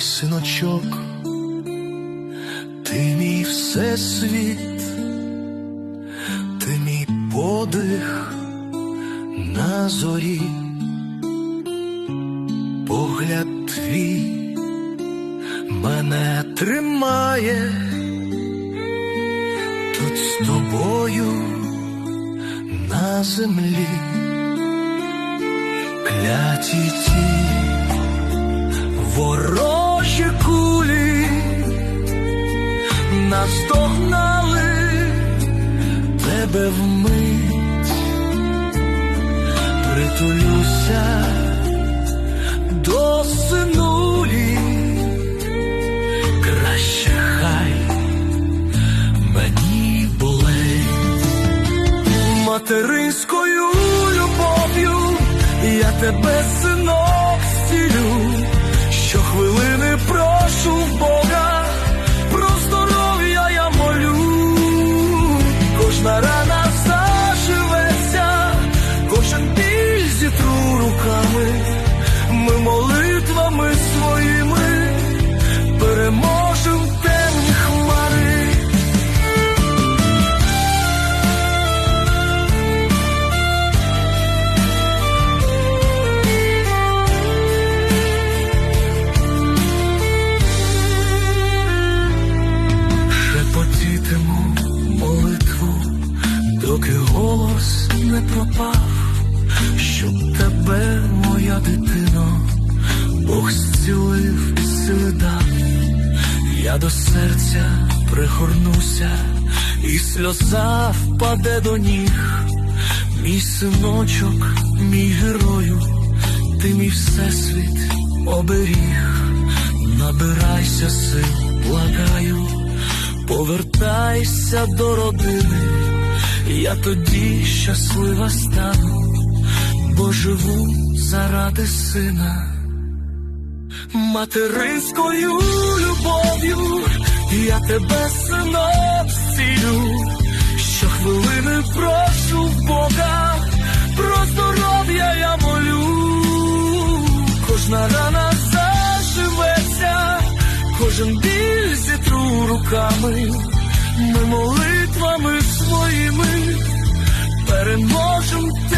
синочок, ти мій всесвіт, ти мій подих на зорі, погляд твій мене тримає тут з тобою на землі, кляті ті ворожі наздогнали тебе вмить, притулюся до синулі, краще хай мені болить. Материнською любов'ю, я тебе, синок, стілю, щохвилини прошу Бога, доки голос не пропав, щоб тебе, моя дитино, Бог зцілив і сили дав. Я до серця пригорнуся, і сльоза впаде до ніг. Мій синочок, мій герою, ти мій всесвіт оберіг, набирайся сил, благаю, повертайся до родини, я тоді щаслива стану, бо живу заради сина. Материнською любов'ю я тебе синок зцілю, щохвилини прошу в Бога, про здоров'я я молю, кожна рана заживеться, кожен біль зітру руками, 我输。